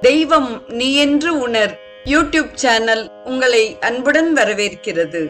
தெய்வம் நீ என்று உணர். யூடியூப் சேனல் உங்களை அன்புடன் வரவேற்கிறது.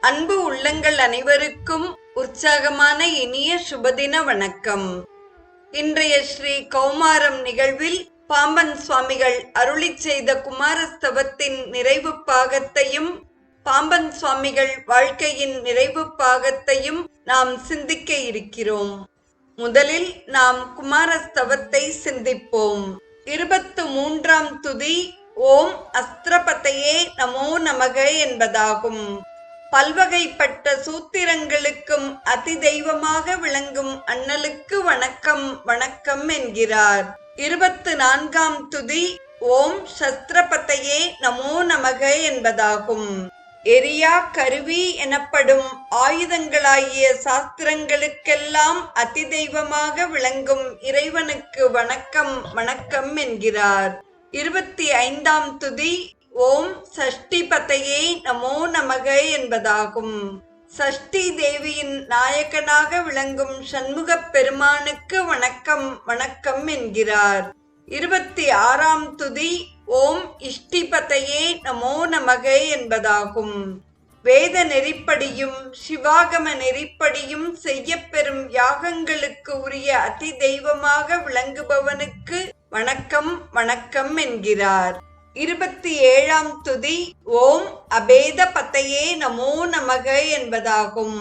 அன்பு உள்ளங்கள் அனைவருக்கும் உற்சாகமான இனிய சுபதின வணக்கம். இன்றைய ஸ்ரீ கௌமாரம் நிகழ்வில் பாம்பன் சுவாமிகள் அருளி செய்த குமாரஸ்தவத்தின் நிறைவு பாகத்தையும் பாம்பன் சுவாமிகள் வாழ்க்கையின் நிறைவு பாகத்தையும் நாம் சிந்திக்க இருக்கிறோம். முதலில் நாம் குமாரஸ்தவத்தை சிந்திப்போம். இருபத்து மூன்றாம் துதி ஓம் அஸ்திரபத்தையே நமோ நமக என்பதாகும். பல்வகைப்பட்ட சூத்திரங்களுக்கும் அதிதெய்வமாக விளங்கும் அண்ணலுக்கு வணக்கம் வணக்கம் என்கிறார். இருபத்து நான்காம் துதி ஓம் சஸ்திரபத்தையே நமோ நமக என்பதாகும். எரியா கருவி எனப்படும் ஆயுதங்களாகிய சாஸ்திரங்களுக்கெல்லாம் அதிதெய்வமாக விளங்கும் இறைவனுக்கு வணக்கம் வணக்கம் என்கிறார். இருபத்தி ஐந்தாம் துதி ஓம் சஷ்டி பதையே நமோ நமக என்பதாகும். சஷ்டி தேவியின் நாயகனாக விளங்கும் சண்முகப் பெருமானுக்கு வணக்கம் வணக்கம் என்கிறார். இருபத்தி ஆறாம் துதி ஓம் இஷ்டிபதையே நமோ நமக என்பதாகும். வேத நெறிப்படியும் சிவாகம நெறிப்படியும் செய்யப்பெறும் யாகங்களுக்கு உரிய அதி தெய்வமாக விளங்குபவனுக்கு வணக்கம் வணக்கம் என்கிறார். இருபத்தி ஏழாம் துதி ஓம் அபேத பத்தையே நமோ நமக என்பதாகும்.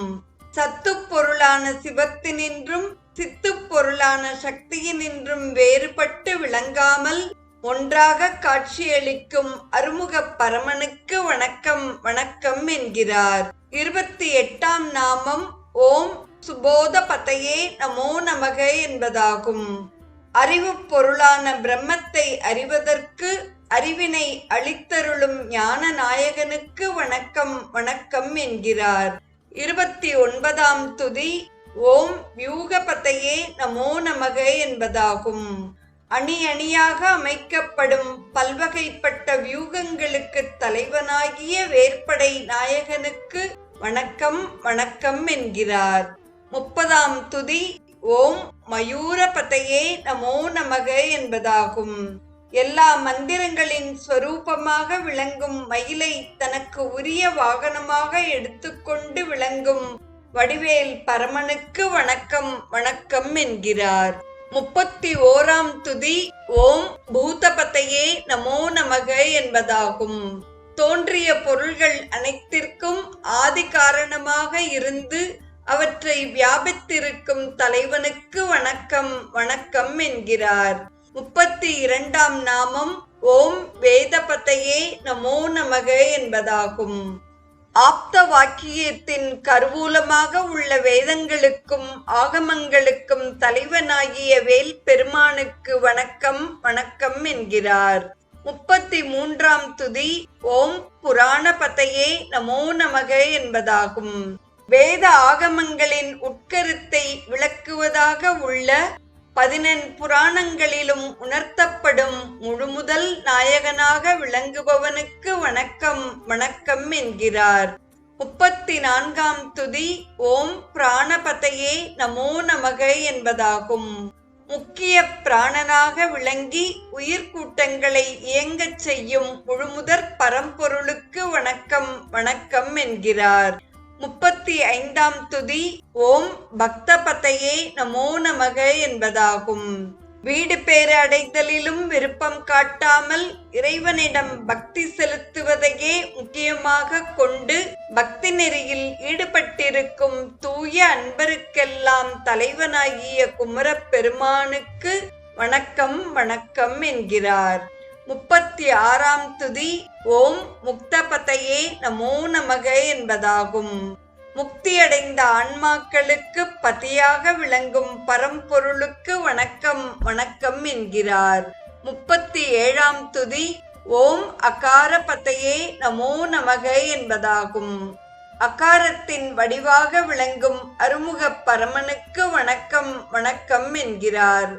சத்து பொருளான சிவத்தினின்றும் சித்து பொருளான சக்தியினின்றும் வேறுபட்டு விளங்காமல் ஒன்றாக காட்சியளிக்கும் அருமுக பரமனுக்கு வணக்கம் வணக்கம் என்கிறார். இருபத்தி எட்டாம் நாமம் ஓம் சுபோத பதையே நமோ நமக என்பதாகும். அறிவு பொருளான பிரம்மத்தை அறிவதற்கு அறிவினை அளித்தருளும் ஞான நாயகனுக்கு வணக்கம் வணக்கம் என்கிறார். இருபத்தி ஒன்பதாம் துதி ஓம் வியூகபதையே நமோ நமக என்பதாகும். அணி அணியாக அமைக்கப்படும் பல்வகைப்பட்ட வியூகங்களுக்கு தலைவனாகிய வேற்படை நாயகனுக்கு வணக்கம் வணக்கம் என்கிறார். முப்பதாம் துதி ஓம் மயூரபதையே நமோ நமக என்பதாகும். எல்லா மந்திரங்களின் ஸ்வரூபமாக விளங்கும் மயிலை தனக்கு உரிய வாகனமாக எடுத்துக்கொண்டு விளங்கும் வடிவேல் பரமனுக்கு வணக்கம் வணக்கம் என்கிறார். முப்பத்தி ஓராம் துதி ஓம் பூதபதையே நமோ நமக என்பதாகும். தோன்றிய பொருள்கள் அனைத்திற்கும் ஆதி காரணமாக இருந்து அவற்றை வியாபித்திருக்கும் தலைவனுக்கு வணக்கம் வணக்கம் என்கிறார். முப்பத்தி இரண்டாம் நாமம் ஓம் வேதபதையே நமோ நமக என்பதாகும். ஆப்த வாக்கியத்தின் கருவூலமாக உள்ள வேதங்களுக்கும் ஆகமங்களுக்கும் தலைவனாகிய வேல் பெருமானுக்கு வணக்கம் வணக்கம் என்கிறார். முப்பத்தி மூன்றாம் துதி ஓம் புராண பதையே நமோ நமக என்பதாகும். வேத ஆகமங்களின் உட்கருத்தை விளக்குவதாக உள்ள பதினெண் புராணங்களிலும் உணர்த்தப்படும் முழுமுதல் நாயகனாக விளங்குபவனுக்கு வணக்கம் வணக்கம் என்கிறார். முப்பத்தி நான்காம் துதி ஓம் பிராணபதையே நமோ நமக என்பதாகும். முக்கிய பிராணனாக விளங்கி உயிர்கூட்டங்களை இயங்கச் செய்யும் முழுமுதற் பரம்பொருளுக்கு வணக்கம் வணக்கம் என்கிறார். முப்பத்தி ஐந்தாம் துதி ஓம் பக்தபதையே நமோ நமக என்பதாகும். வீடு பேறு அடைதலிலும் விருப்பம் காட்டாமல் இறைவனிடம் பக்தி செலுத்துவதையே முக்கியமாக கொண்டு பக்தி நெறியில் ஈடுபட்டிருக்கும் தூய அன்பருக்கெல்லாம் தலைவனாகிய குமரப் பெருமானுக்கு வணக்கம் வணக்கம் என்கிறார். முப்பத்தி ஆறாம் துதி ஓம் முக்தபதையே நமோ நமக என்பதாகும். முக்தியடைந்த ஆன்மாக்களுக்கு பதியாக விளங்கும் பரம்பொருளுக்கு வணக்கம் வணக்கம் என்கிறார். முப்பத்தி ஏழாம் துதி ஓம் அகார பதையே நமோ நமக என்பதாகும். அகாரத்தின் வடிவாக விளங்கும் அருமுக பரமனுக்கு வணக்கம் வணக்கம் என்கிறார்.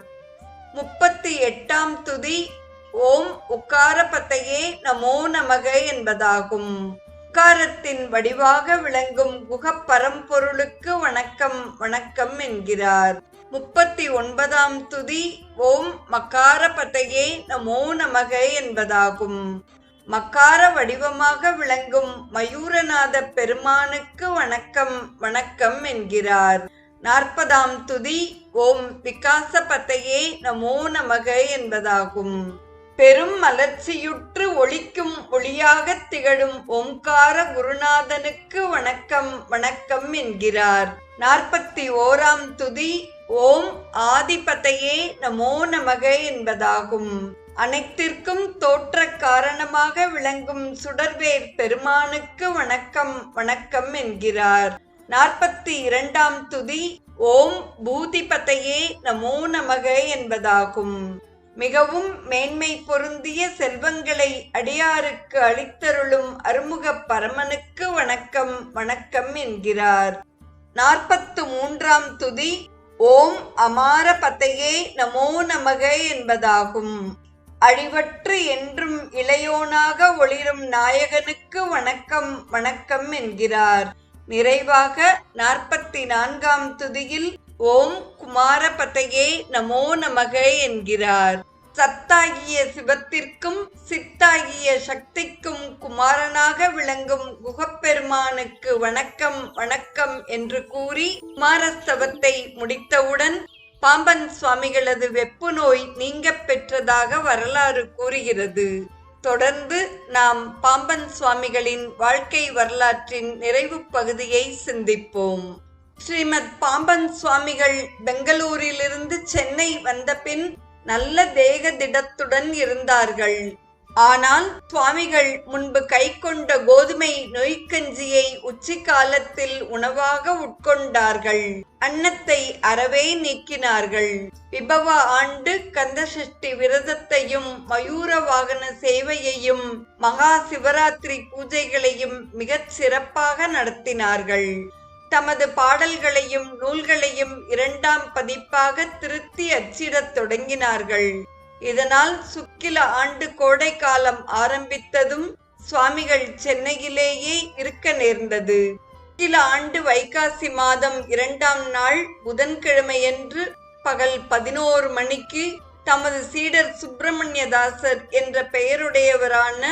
முப்பத்தி எட்டாம் துதி ஓம் உக்கார பத்தையே நமோ நமக என்பதாகும். உக்காரத்தின் வடிவாக விளங்கும் குகப்பரம்பொருளுக்கு வணக்கம் வணக்கம் என்கிறார். முப்பத்தி ஒன்பதாம் துதி ஓம் மக்காரபதையே நமோ நமக என்பதாகும். மக்கார வடிவமாக விளங்கும் மயூரநாத பெருமானுக்கு வணக்கம் வணக்கம் என்கிறார். நாற்பதாம் துதி ஓம் விகாசபதையே நமோ நமக என்பதாகும். பெரும் மலர்ச்சியுற்று ஒளிக்கும் ஒளியாகத் திகழும் ஓம்கார குருநாதனுக்கு வணக்கம் வணக்கம் என்கிறார். நாற்பத்தி ஓராம் துதி ஓம் ஆதிபதையே நமோ நமக என்பதாகும். அனைத்திற்கும் தோற்ற காரணமாக விளங்கும் சுடர்வேர் பெருமானுக்கு வணக்கம் வணக்கம் என்கிறார். நாற்பத்தி இரண்டாம் துதி ஓம் பூதிபதையே நமோ நமக என்பதாகும். மிகவும் மேன்மை பொருந்திய செல்வங்களை அடியாருக்கு அளித்தருளும் அருமுக பரமனுக்கு வணக்கம் வணக்கம் என்கிறார். நாற்பத்து மூன்றாம் துதி ஓம் அமார பதையே நமோ நமக என்பதாகும். அழிவற்று என்றும் இளையோனாக ஒளிரும் நாயகனுக்கு வணக்கம் வணக்கம் என்கிறார். நிறைவாக நாற்பத்தி நான்காம் துதியில் ஓம் குமாரபதையே நமோ நமக என்கிறார். சத்தாகிய சிவத்திற்கும் சித்தாகிய சக்திக்கும் குமாரனாக விளங்கும் குகப்பெருமானுக்கு வணக்கம் வணக்கம் என்று கூறி குமாரஸ்தவத்தை முடித்தவுடன் பாம்பன் சுவாமிகளது வெப்பு நோய் நீங்க பெற்றதாக வரலாறு கூறுகிறது. தொடர்ந்து நாம் பாம்பன் சுவாமிகளின் வாழ்க்கை வரலாற்றின் நிறைவு பகுதியை சிந்திப்போம். ஸ்ரீமத் பாம்பன் சுவாமிகள் பெங்களூரிலிருந்து சென்னை வந்த பின் நல்ல தேக திடத்துடன் இருந்தார்கள். ஆனால் சுவாமிகள் முன்பு கை கொண்ட கோதுமை நொய்க்கஞ்சியை உச்சி காலத்தில் உணவாக உட்கொண்டார்கள். அன்னத்தை அறவே நீக்கினார்கள். விபவ ஆண்டு கந்தசஷ்டி விரதத்தையும் மயூர வாகன சேவையையும் மகா சிவராத்திரி பூஜைகளையும் மிகச் சிறப்பாக நடத்தினார்கள். தமது பாடல்களையும் நூல்களையும் இரண்டாம் பதிப்பாக திருத்தி அச்சிடத் தொடங்கினார்கள். இதனால் சுக்கில ஆண்டு கோடை காலம் ஆரம்பித்ததும் சுவாமிகள் சென்னையிலேயே இருக்க நேர்ந்தது. சுக்கில ஆண்டு வைகாசி மாதம் இரண்டாம் நாள் புதன்கிழமையன்று பகல் பதினோரு மணிக்கு தமது சீடர் சுப்பிரமணியதாசர் என்ற பெயருடையவரான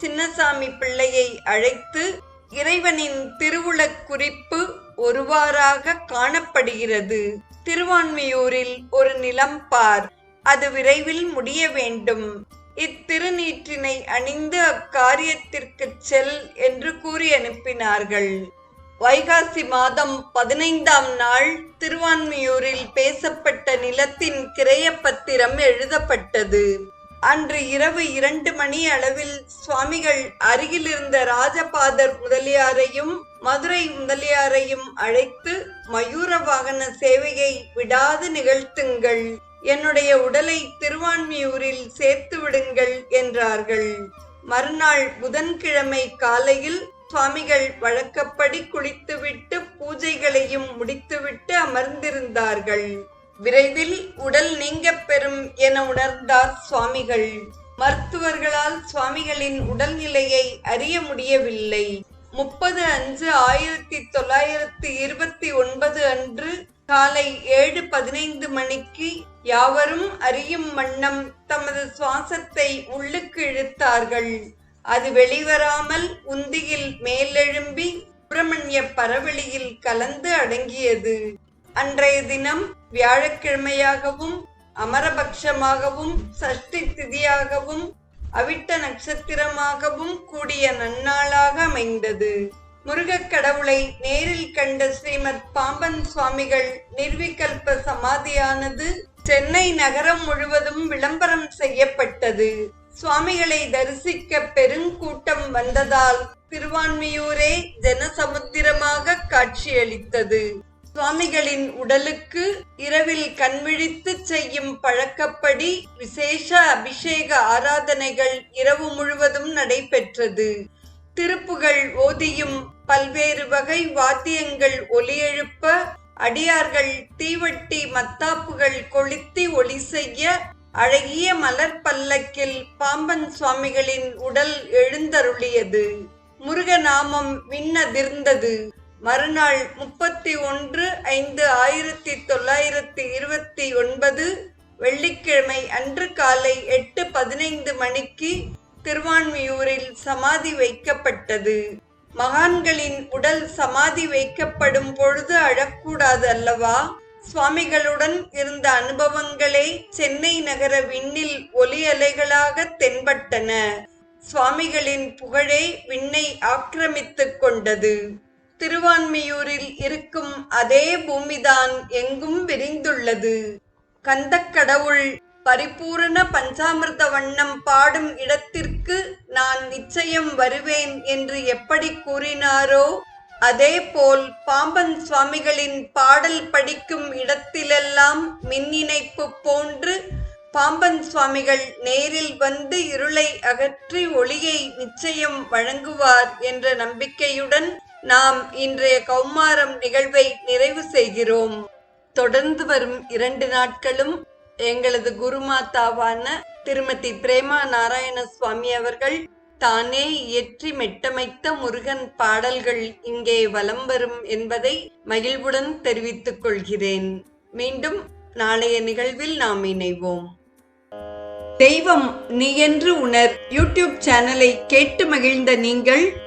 சின்னசாமி பிள்ளையை அழைத்து இறைவனின் திருவுளக் குறிப்பு ஒருவாறாக காணப்படுகிறது. திருவான்மியூரில் ஒரு நிலம் பார் அது விரைவில் முடிய வேண்டும். இத்திருநீற்றினை அணிந்து அக்காரியத்திற்கு செல் என்று கூறி அனுப்பினார்கள் வைகாசி மாதம் பதினைந்தாம் நாள் திருவான்மியூரில் பேசப்பட்ட நிலத்தின் கிரையப்பத்திரம் எழுதப்பட்டது. அன்று இரவு இரண்டு மணி அளவில் சுவாமிகள் அருகிலிருந்த ராஜபாதர் முதலியாரையும் மதுரை முதலியாரையும் அழைத்து மயூர வாகன சேவையை விடாது நிகழ்த்துங்கள். என்னுடைய உடலை திருவான்மியூரில் சேர்த்து விடுங்கள் என்றார்கள். மறுநாள் புதன்கிழமை காலையில் சுவாமிகள் வழக்கப்படி குளித்துவிட்டு பூஜைகளையும் முடித்துவிட்டு அமர்ந்திருந்தார்கள். விரைவில் உடல் நீங்கப் பெறும் என உணர்ந்தார் சுவாமிகள். மருத்துவர்களால் சுவாமிகளின் உடல்நிலையை அறிய முடியவில்லை. முப்பது அஞ்சு ஆயிரத்தி தொள்ளாயிரத்தி இருபத்தி ஒன்பது அன்று காலை ஏழு பதினைந்து மணிக்கு யாவரும் அறியும் வண்ணம் தமது சுவாசத்தை உள்ளுக்கு இழுத்தார்கள். அது வெளிவராமல் உந்தியில் மேலெழும்பி சுப்பிரமணிய பரவெளியில் கலந்து அடங்கியது. அன்றைய தினம் வியாழக்கிழமையாகவும் அமரபக்ஷமாகவும் சஷ்டி திதியாகவும் அவிட்ட நட்சத்திரமாகவும் கூடிய நன்னாளாக அமைந்தது. முருகக் கடவுளை நேரில் கண்ட ஸ்ரீமத் பாம்பன் சுவாமிகள் நிர்விகல்ப சமாதியானது சென்னை நகரம் முழுவதும் விளம்பரம் செய்யப்பட்டது. சுவாமிகளை தரிசிக்க பெருங்கூட்டம் வந்ததால் திருவான்மியூரே ஜனசமுத்திரமாக காட்சியளித்தது. சுவாமிகளின் உடலுக்கு இரவில் கண்விழித்து செய்யும் பழக்கப்படி விசேஷ அபிஷேக ஆராதனைகள் இரவு முழுவதும் நடைபெற்றது. திருப்புகள் ஓதியும் பல்வேறு வகை வாத்தியங்கள் ஒலியெழுப்ப அடியார்கள் தீவட்டி மத்தாப்புகள் கொளுத்தி ஒளி செய்ய அழகிய மலர் பல்லக்கில் பாம்பன் சுவாமிகளின் உடல் எழுந்தருளியது. முருகநாமம் விண்ணதிர்ந்தது. மறுநாள் முப்பத்தி ஒன்று ஐந்து ஆயிரத்தி தொள்ளாயிரத்தி இருபத்தி ஒன்பது வெள்ளிக்கிழமை அன்று காலை எட்டு பதினைந்து மணிக்கு திருவான்மியூரில் சமாதி வைக்கப்பட்டது. மகான்களின் உடல் சமாதி வைக்கப்படும் பொழுது அழக்கூடாது அல்லவா? சுவாமிகளுடன் இருந்த அனுபவங்களே சென்னை நகர விண்ணில் ஒலி அலைகளாக தென்பட்டன. சுவாமிகளின் புகழே விண்ணை ஆக்கிரமித்துக் கொண்டது. திருவான்மியூரில் இருக்கும் அதே பூமிதான் எங்கும் விரிந்துள்ளது. கந்தக்கடவுள் பரிபூரண பஞ்சாமிர்த வண்ணம் பாடும் இடத்திற்கு நான் நிச்சயம் வருவேன் என்று எப்படி கூறினாரோ அதேபோல் பாம்பன் சுவாமிகளின் பாடல் படிக்கும் இடத்திலெல்லாம் மின் இணைப்பு போன்று பாம்பன் சுவாமிகள் நேரில் வந்து இருளை அகற்றி ஒளியை நிச்சயம் வழங்குவார் என்ற நம்பிக்கையுடன் நாம் இன்றைய கௌமாரம் நிகழ்வை நிறைவு செய்கிறோம். தொடர்ந்து வரும் இரண்டு நாட்களும் எங்களது குருமாதாவான திருமதி பிரேமா நாராயண சுவாமி அவர்கள் தானே இயற்றி மெட்டமைத்த முருகன் பாடல்கள் இங்கே வலம் வரும் என்பதை மகிழ்வுடன் தெரிவித்துக் கொள்கிறேன். மீண்டும் நாளைய நிகழ்வில் நாம் இணைவோம். தெய்வம் நீ என்று உணர் யூடியூப் சேனலை கேட்டு மகிழ்ந்த நீங்கள்